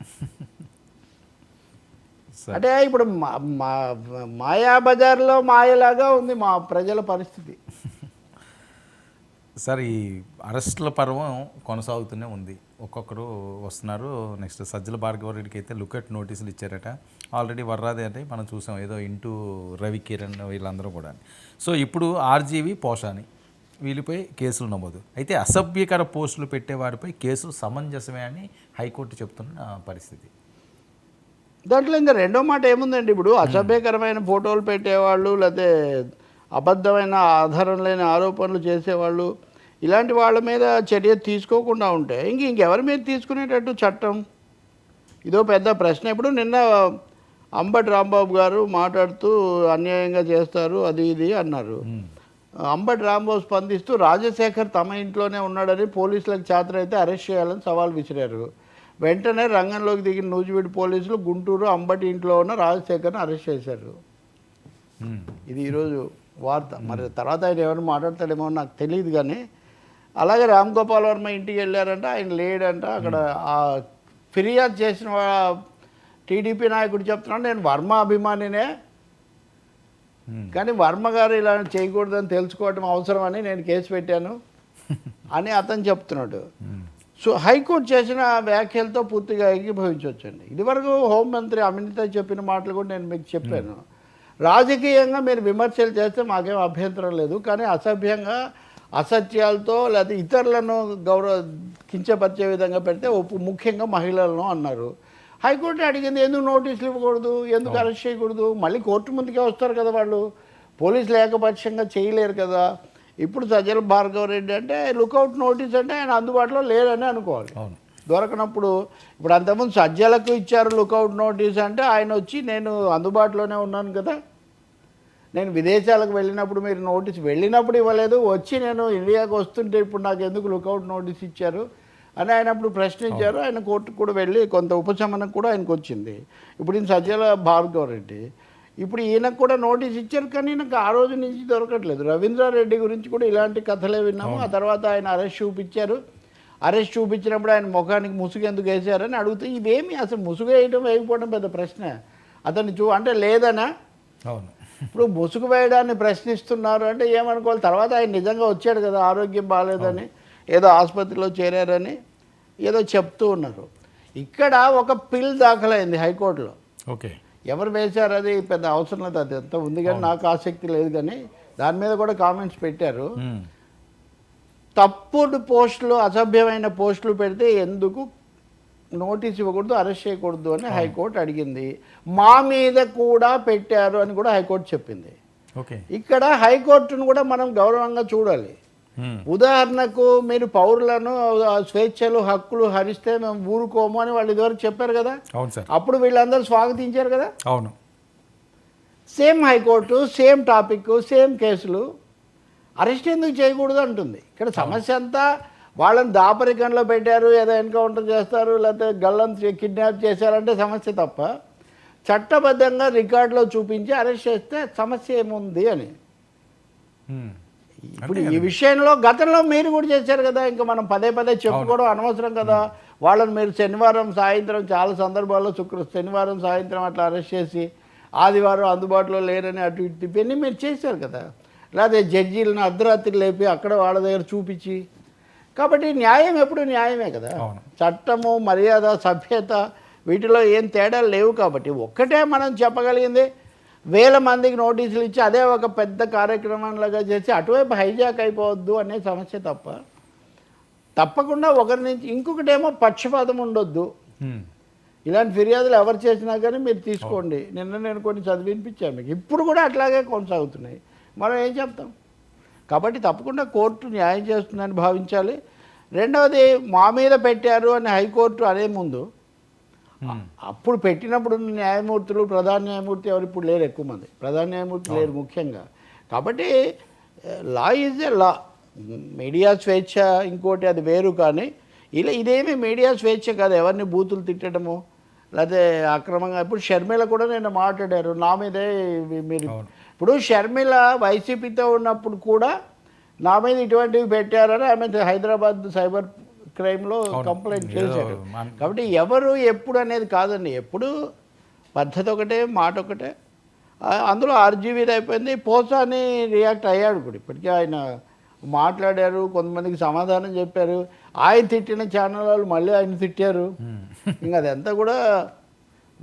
సరే. అంటే ఇప్పుడు మాయా బజార్లో మాయలాగా ఉంది మా ప్రజల పరిస్థితి. సార్ ఈ అరెస్టుల పర్వం కొనసాగుతూనే ఉంది. ఒక్కొక్కరు వస్తున్నారు. నెక్స్ట్ సజ్జల భార్గవరెడ్డికి అయితే లుకెట్ నోటీసులు ఇచ్చారట. ఆల్రెడీ వర్రాదే అంటే మనం చూసాం. ఏదో ఇంటూ రవి కిరణ్ వీళ్ళందరూ కూడా సో ఇప్పుడు ఆర్జీవి పోషాని. వీళ్ళపై కేసులు నమోదు. అయితే అసభ్యకర పోస్టులు పెట్టేవారిపై కేసులు సమంజసమే అని హైకోర్టు చెప్తున్న పరిస్థితి. దాంట్లో ఇంకా రెండో మాట ఏముందండి? ఇప్పుడు అసభ్యకరమైన ఫోటోలు పెట్టేవాళ్ళు లేకపోతే అబద్ధమైన ఆధారం లేని ఆరోపణలు చేసేవాళ్ళు ఇలాంటి వాళ్ళ మీద చర్య తీసుకోకుండా ఉంటే ఇంక ఇంకెవరి మీద తీసుకునేటట్టు చట్టం? ఇదో పెద్ద ప్రశ్న. ఇప్పుడు నిన్న అంబటి రాంబాబు గారు మాట్లాడుతూ అన్యాయంగా చేస్తారు అది ఇది అన్నారు. అంబటి రాంబాబు స్పందిస్తూ రాజశేఖర్ తమ ఇంట్లోనే ఉన్నాడని పోలీసులకు చేతనైతే అరెస్ట్ చేయాలని సవాల్ విసిరారు వెంటనే రంగంలోకి దిగిన నూజివీడు పోలీసులు గుంటూరు అంబటి ఇంట్లో ఉన్న రాజశేఖర్ని అరెస్ట్ చేశారు. ఇది ఈరోజు వార్త మరి తర్వాత ఆయన ఎవరు మాట్లాడతాడేమో నాకు తెలియదు కానీ అలాగే రామ్ గోపాల్ వర్మ ఇంటికి వెళ్ళారంట ఆయన లేడంట అక్కడ ఆ ఫిర్యాదు చేసిన టీడీపీ నాయకుడు చెప్తున్నాడు నేను వర్మ అభిమానినే. కానీ వర్మ గారు ఇలా చేయకూడదని తెలుసుకోవటం అవసరమని నేను కేసు పెట్టాను అని అతను చెప్తున్నాడు. మ్మ్. సో హైకోర్టు చేసిన వ్యాఖ్యలతో పూర్తిగా ఏకీభవించవచ్చండి ఇదివరకు హోంమంత్రి అమిత్ చెప్పిన మాటలు కూడా నేను మీకు చెప్పాను. రాజకీయంగా మీరు విమర్శలు చేస్తే మాకేం అభ్యంతరం లేదు. కానీ అసభ్యంగా అసత్యాలతో లేదా ఇతరులను గౌరవ కించపరిచే విధంగా పెడితే ముఖ్యంగా మహిళలను అన్నారు. హైకోర్టు అడిగింది ఎందుకు నోటీసులు ఇవ్వకూడదు? ఎందుకు అరెస్ట్ చేయకూడదు? మళ్ళీ కోర్టు ముందుకే వస్తారు కదా వాళ్ళు. పోలీసులు ఏకపక్షంగా చేయలేరు కదా. ఇప్పుడు సజ్జల భార్గవ రెడ్డి అంటే లుకౌట్ నోటీస్ అంటే ఆయన అందుబాటులో లేరని అనుకోవాలి. దొరకనప్పుడు ఇప్పుడు అంతకుముందు సజ్జలకు ఇచ్చారు లుకౌట్ నోటీస్ అంటే ఆయన వచ్చి నేను అందుబాటులోనే ఉన్నాను కదా. నేను విదేశాలకు వెళ్ళినప్పుడు మీరు నోటీస్ వెళ్ళినప్పుడు ఇవ్వలేదు. వచ్చి నేను ఇండియాకి వస్తుంటే ఇప్పుడు నాకు ఎందుకు లుకౌట్ నోటీస్ ఇచ్చారు? అని ఆయన అప్పుడు ప్రశ్నించారు. ఆయన కోర్టుకు కూడా వెళ్ళి కొంత ఉపశమనం కూడా ఆయనకు వచ్చింది. ఇప్పుడు ఈయన సజ్జల భార్గవ రెడ్డి. ఇప్పుడు ఈయనకు కూడా నోటీస్ ఇచ్చారు కానీ ఈయనకు ఆ రోజు నుంచి దొరకట్లేదు. రవీంద్రారెడ్డి గురించి కూడా ఇలాంటి కథలే విన్నాము. ఆ తర్వాత ఆయన అరెస్ట్ చూపించారు. అరెస్ట్ చూపించినప్పుడు ఆయన ముఖానికి ముసుగు ఎందుకు వేశారని అడిగితే ఇవేమి అసలు ముసుగు వేయడం వేయకపోవడం పెద్ద ప్రశ్న. అతన్ని చూ అంటే లేదనా? అవును. ఇప్పుడు ముసుగు వేయడాన్ని ప్రశ్నిస్తున్నారు అంటే ఏమనుకోవాలి? తర్వాత ఆయన నిజంగా వచ్చాడు కదా ఆరోగ్యం బాగాలేదని ఏదో ఆసుపత్రిలో చేరారని. ఏదో చెప్తూ ఉన్నారు. ఇక్కడ ఒక పిల్ దాఖలైంది హైకోర్టులో. ఓకే. ఎవరు వేశారు అది పెద్ద అవసరం లేదు అది ఎంత ఉంది కానీ నాకు ఆసక్తి లేదు కానీ దాని మీద కూడా కామెంట్స్ పెట్టారు. తప్పుడు పోస్టులు అసభ్యమైన పోస్టులు పెడితే ఎందుకు నోటీస్ ఇవ్వకూడదు అరెస్ట్ చేయకూడదు అని హైకోర్టు అడిగింది. మా మీద కూడా పెట్టారు అని కూడా హైకోర్టు చెప్పింది. ఓకే. ఇక్కడ హైకోర్టును కూడా మనం గౌరవంగా చూడాలి. ఉదాహరణకు మీరు పౌరులను స్వేచ్ఛలు హక్కులు హరిస్తే మేము ఊరుకోము అని వాళ్ళు ఇదివరకు చెప్పారు కదా? అప్పుడు వీళ్ళందరూ స్వాగతించారు కదా? అవును. Same high court same topic same కేసులు. అరెస్ట్ ఎందుకు చేయకూడదు అంటుంది. ఇక్కడ సమస్య అంతా వాళ్ళని దాపరికంలో పెట్టారు ఏదో ఎన్కౌంటర్ చేస్తారు లేకపోతే గల్లం కిడ్నాప్ చేశారంటే సమస్య తప్ప చట్టబద్ధంగా రికార్డులో చూపించి అరెస్ట్ చేస్తే సమస్య ఏముంది అని. ఇప్పుడు ఈ విషయంలో గతంలో మీరు కూడా చేశారు కదా ఇంకా మనం పదే పదే చెప్పుకోవడం అనవసరం కదా. వాళ్ళని మీరు శనివారం సాయంత్రం చాలా సందర్భాల్లో శుక్ర శనివారం సాయంత్రం అట్లా అరెస్ట్ చేసి ఆదివారం అందుబాటులో లేరని అటు ఇటు తిప్పి మీరు చేశారు కదా. లేకపోతే జడ్జీలను అర్ధరాత్రి లేపి అక్కడ వాళ్ళ దగ్గర చూపించి. కాబట్టి న్యాయం ఎప్పుడు న్యాయమే కదా. చట్టము మర్యాద సభ్యత వీటిలో ఏం తేడాలు లేవు కాబట్టి ఒక్కటే మనం చెప్పగలిగింది వేల మందికి నోటీసులు ఇచ్చి అదే ఒక పెద్ద కార్యక్రమంలాగా చేసి అటువైపు హైజాక్ అయిపోవద్దు అనే సమస్య తప్ప. తప్పకుండా ఒకరి నుంచి ఇంకొకటేమో పక్షపాతం ఉండొద్దు. ఇలాంటి ఫిర్యాదులు ఎవరు చేసినా కానీ మీరు తీసుకోండి. నిన్న నేను కొన్ని చదివినిపించాను మీకు. ఇప్పుడు కూడా అట్లాగే కొనసాగుతున్నాయి. మనం ఏం చెప్తాం? కాబట్టి తప్పకుండా కోర్టు న్యాయం చేస్తుందని భావించాలి. రెండవది మా మీద పెట్టారు అని హైకోర్టు అనే ముందు. అప్పుడు పెట్టినప్పుడు న్యాయమూర్తులు ప్రధాన న్యాయమూర్తి ఎవరు ఇప్పుడు లేరు ఎక్కువ మంది. ప్రధాన న్యాయమూర్తి లేరు ముఖ్యంగా. కాబట్టి law is a law. Media స్వేచ్ఛ ఇంకోటి అది వేరు కానీ ఇలా ఇదేమి మీడియా స్వేచ్ఛ కాదు. ఎవరిని బూతులు తిట్టడము లేకపోతే అక్రమంగా. ఇప్పుడు షర్మిల కూడా నేను మాట్లాడారు. నా మీదే మీరు. ఇప్పుడు షర్మిల వైసీపీతో ఉన్నప్పుడు కూడా నా మీద ఇటువంటివి పెట్టారని ఆమె హైదరాబాద్ సైబర్ క్రైమ్లో కంప్లైంట్ చేశారు కాబట్టి ఎవరు ఎప్పుడు అనేది కాదండి. ఎప్పుడు పద్ధతి ఒకటే మాట ఒకటే. అందులో ఆర్జీవీది అయిపోయింది. పోసాని రియాక్ట్ అయ్యాడు ఇప్పుడు ఇప్పటికీ ఆయన మాట్లాడారు కొంతమందికి సమాధానం చెప్పారు. ఆయన తిట్టిన ఛానల్ వాళ్ళు మళ్ళీ ఆయన తిట్టారు. ఇంకా అదంతా కూడా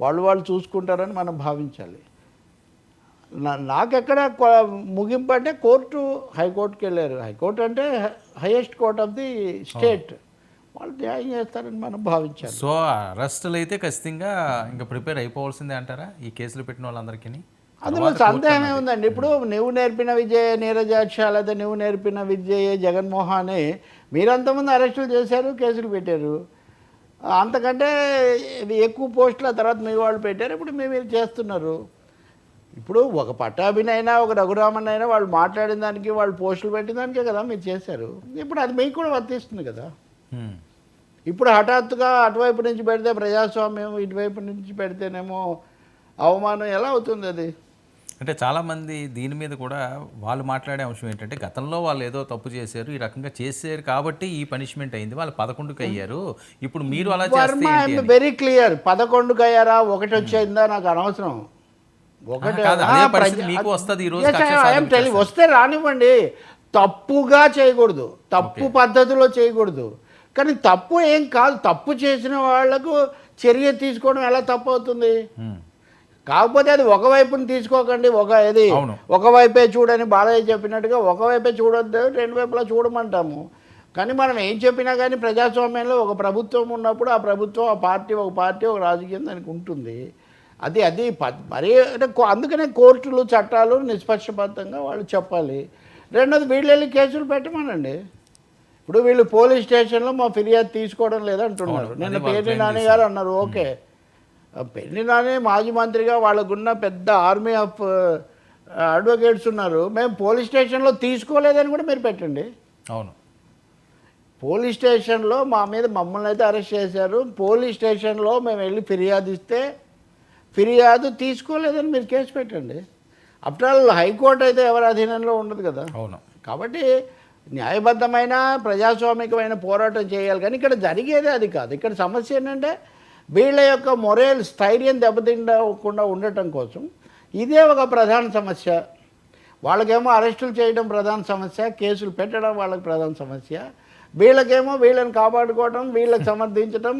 వాళ్ళు వాళ్ళు చూసుకుంటారని మనం భావించాలి. నాకెక్కడ ముగింపు అంటే కోర్టు హైకోర్టుకి వెళ్ళారు. హైకోర్టు అంటే highest court of the state. వాళ్ళు న్యాయం చేస్తారని మనం భావించాలి. సో అరెస్టులు అయితే ఖచ్చితంగా ఇంకా ప్రిపేర్ అయిపోవాల్సిందే అంటారా ఈ కేసులు పెట్టిన వాళ్ళందరికీ అందులో సందేహమే ఉందండి ఇప్పుడు నువ్వు నేర్పిన విద్య నీరజాక్ష లేదా నువ్వు నేర్పిన విద్య జగన్మోహన్ మీరంతమంది అరెస్టులు చేశారు కేసులు పెట్టారు. అంతకంటే ఎక్కువ పోస్టుల తర్వాత మీ వాళ్ళు పెట్టారు ఇప్పుడు మీ మీరు చేస్తున్నారు. ఇప్పుడు ఒక పట్టాభినైనా ఒక రఘురామన్ అయినా వాళ్ళు మాట్లాడిన దానికి వాళ్ళు పోస్టులు పెట్టిన దానికే కదా మీరు చేశారు. ఇప్పుడు అది మీకు కూడా వర్తిస్తుంది కదా. ఇప్పుడు హఠాత్తుగా అటువైపు నుంచి పెడితే ప్రజాస్వామ్యం ఇటువైపు నుంచి పెడితేనేమో అవమానం. ఎలా అవుతుంది అది? అంటే చాలామంది దీని మీద కూడా వాళ్ళు మాట్లాడే అంశం ఏంటంటే గతంలో వాళ్ళు ఏదో తప్పు చేశారు ఈ రకంగా చేశారు కాబట్టి ఈ పనిష్మెంట్ అయింది. వాళ్ళు పదకొండుకి అయ్యారు. ఇప్పుడు మీరు అలా చేస్తే. Very clear. పదకొండుకి అయ్యారా? ఒకటి వచ్చేందా నాకు అనవసరం. మీకు వస్తది వస్తే రానివ్వండి. తప్పుగా చేయకూడదు. తప్పు పద్ధతిలో చేయకూడదు. కానీ తప్పు ఏం కాదు. తప్పు చేసిన వాళ్ళకు చర్య తీసుకోవడం ఎలా తప్పు అవుతుంది. కాకపోతే అది ఒకవైపుని తీసుకోకండి. ఒక ఇది. ఒకవైపే చూడని బాలయ్య చెప్పినట్టుగా ఒకవైపే చూడొద్దు రెండు వైపులా చూడమంటాము. కానీ మనం ఏం చెప్పినా కానీ ప్రజాస్వామ్యంలో ఒక ప్రభుత్వం ఉన్నప్పుడు ఆ ప్రభుత్వం ఆ పార్టీ ఒక పార్టీ ఒక రాజకీయం దానికి ఉంటుంది. అది అది మరీ అందుకనే కోర్టులు చట్టాలు నిష్పక్షపాతంగా వాళ్ళు చెప్పాలి. రెండోది వీళ్ళు వెళ్ళి కేసులు పెట్టమనండి. ఇప్పుడు వీళ్ళు పోలీస్ స్టేషన్లో మా ఫిర్యాదు తీసుకోవడం లేదంటున్నారు. నిన్న పేర్ని నాని గారు అన్నారు ఓకే. పెళ్ళి నాని మాజీ మంత్రిగా వాళ్ళకున్న పెద్ద ఆర్మీ ఆఫ్ అడ్వకేట్స్ ఉన్నారు. మేము పోలీస్ స్టేషన్లో తీసుకోలేదని కూడా మీరు పెట్టండి. అవును. పోలీస్ స్టేషన్లో మా మీద మమ్మల్ని అయితే అరెస్ట్ చేశారు. పోలీస్ స్టేషన్లో మేము వెళ్ళి ఫిర్యాదు ఇస్తే ఫిర్యాదు తీసుకోలేదని మీరు కేసు పెట్టండి. ఆఫ్టర్ ఆల్ హైకోర్టు అయితే ఎవరి అధీనంలో ఉండదు కదా. అవును. కాబట్టి న్యాయబద్ధమైన ప్రజాస్వామికమైన పోరాటం చేయాలి. కానీ ఇక్కడ జరిగేదే అది కాదు. ఇక్కడ సమస్య ఏంటంటే వీళ్ళ యొక్క మొరేల్ స్థైర్యం దెబ్బతిండకుండా ఉండటం కోసం ఇదే ఒక ప్రధాన సమస్య. వాళ్ళకేమో అరెస్టులు చేయడం ప్రధాన సమస్య కేసులు పెట్టడం వాళ్ళకి ప్రధాన సమస్య. వీళ్ళకేమో వీళ్ళని కాపాడుకోవడం వీళ్ళకి సమర్థించడం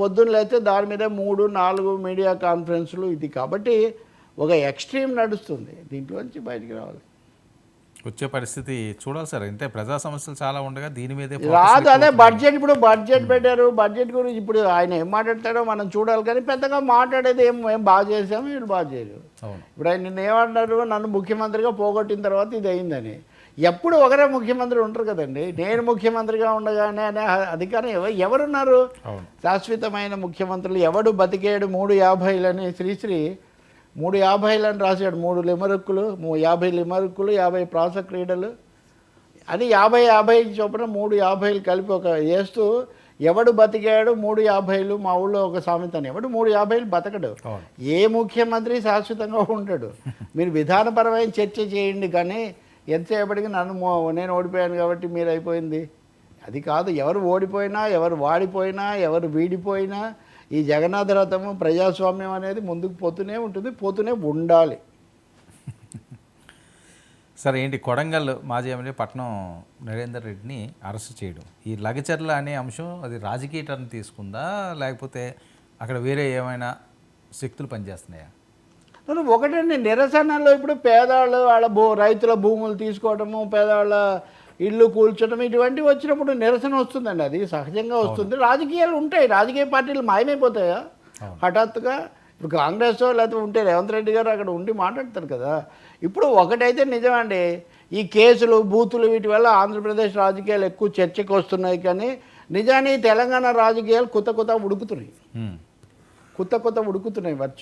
పొద్దున్న లేస్తే దాని మీద మూడు నాలుగు మీడియా కాన్ఫరెన్స్లు ఇది. కాబట్టి ఒక ఎక్స్ట్రీమ్ నడుస్తుంది. దీంట్లోంచి బయటికి రావాలి. వచ్చే పరిస్థితి చూడాలి సార్. అంటే ప్రజా సమస్యలు చాలా ఉండగా దీని మీదే రాదు అదే బడ్జెట్ ఇప్పుడు బడ్జెట్ పెట్టారు. బడ్జెట్ గురించి ఇప్పుడు ఆయన ఏం మాట్లాడతాడో మనం చూడాలి కానీ పెద్దగా మాట్లాడేది ఏం ఏం బాగా చేసాము వీళ్ళు బాగా చేయరు అవును. ఇప్పుడు ఆయన నిన్న ఏమన్నారు నన్ను ముఖ్యమంత్రిగా పోగొట్టిన తర్వాత ఇది అయిందని. ఎప్పుడు ఒకరే ముఖ్యమంత్రి ఉంటారు కదండి. నేను ముఖ్యమంత్రిగా ఉండగానే అనే అధికారం ఎవ- ఎవరున్నారు? శాశ్వతమైన ముఖ్యమంత్రులు ఎవడు బతికేడు? మూడు యాభైలని శ్రీశ్రీ మూడు యాభైలని రాశాడు. మూడు లిమరుక్కులు మూ- యాభై లిమరుక్కులు యాభై ప్రాస క్రీడలు. అని యాభై యాభై చొప్పున మూడు యాభైలు కలిపి ఒక వేస్తూ ఎవడు బతికాడు మూడు యాభైలు మా ఊళ్ళో ఒక సామెత అని. ఎవడు మూడు యాభైలు బతకడు. ఏ ముఖ్యమంత్రి శాశ్వతంగా ఉంటాడు? మీరు విధానపరమైన చర్చ చేయండి కానీ ఎంతసేపటికి నన్ను నేను ఓడిపోయాను కాబట్టి మీరు అయిపోయింది అది కాదు. ఎవరు ఓడిపోయినా ఎవరు వాడిపోయినా ఎవరు వీడిపోయినా ఈ జగన్నాథ రథము ప్రజాస్వామ్యం అనేది ముందుకు పోతూనే ఉంటుంది పోతూనే ఉండాలి. సరే ఏంటి కొడంగల్ మాజీ ఎమ్మెల్యే పట్నం నరేందర్ రెడ్డిని అరెస్ట్ చేయడం. ఈ లగచర్ల అనే అంశం అది రాజకీయ టర్న్ తీసుకుందా? లేకపోతే అక్కడ వేరే ఏమైనా శక్తులు పనిచేస్తున్నాయా? నేను ఒకటండి నిరసనలో ఇప్పుడు పేదవాళ్ళు వాళ్ళ భూ రైతుల భూములు తీసుకోవడము పేదవాళ్ళ ఇల్లు కూల్చడం ఇటువంటివి వచ్చినప్పుడు నిరసన వస్తుందండి. అది సహజంగా వస్తుంది. రాజకీయాలు ఉంటాయి. రాజకీయ పార్టీలు మాయమైపోతాయా. హఠాత్తుగా ఇప్పుడు కాంగ్రెస్ లేకపోతే ఉంటే రేవంత్ రెడ్డి గారు అక్కడ ఉండి మాట్లాడతారు కదా. ఇప్పుడు ఒకటైతే నిజమండి ఈ కేసులు బూతులు వీటి వల్ల ఆంధ్రప్రదేశ్ రాజకీయాలు ఎక్కువ చర్చకు వస్తున్నాయి కానీ నిజానికి తెలంగాణ రాజకీయాలు కొత్త కొత్త ఉడుకుతున్నాయి. కొత్త కొత్త ఉడుకుతున్నాయి వర్చువల్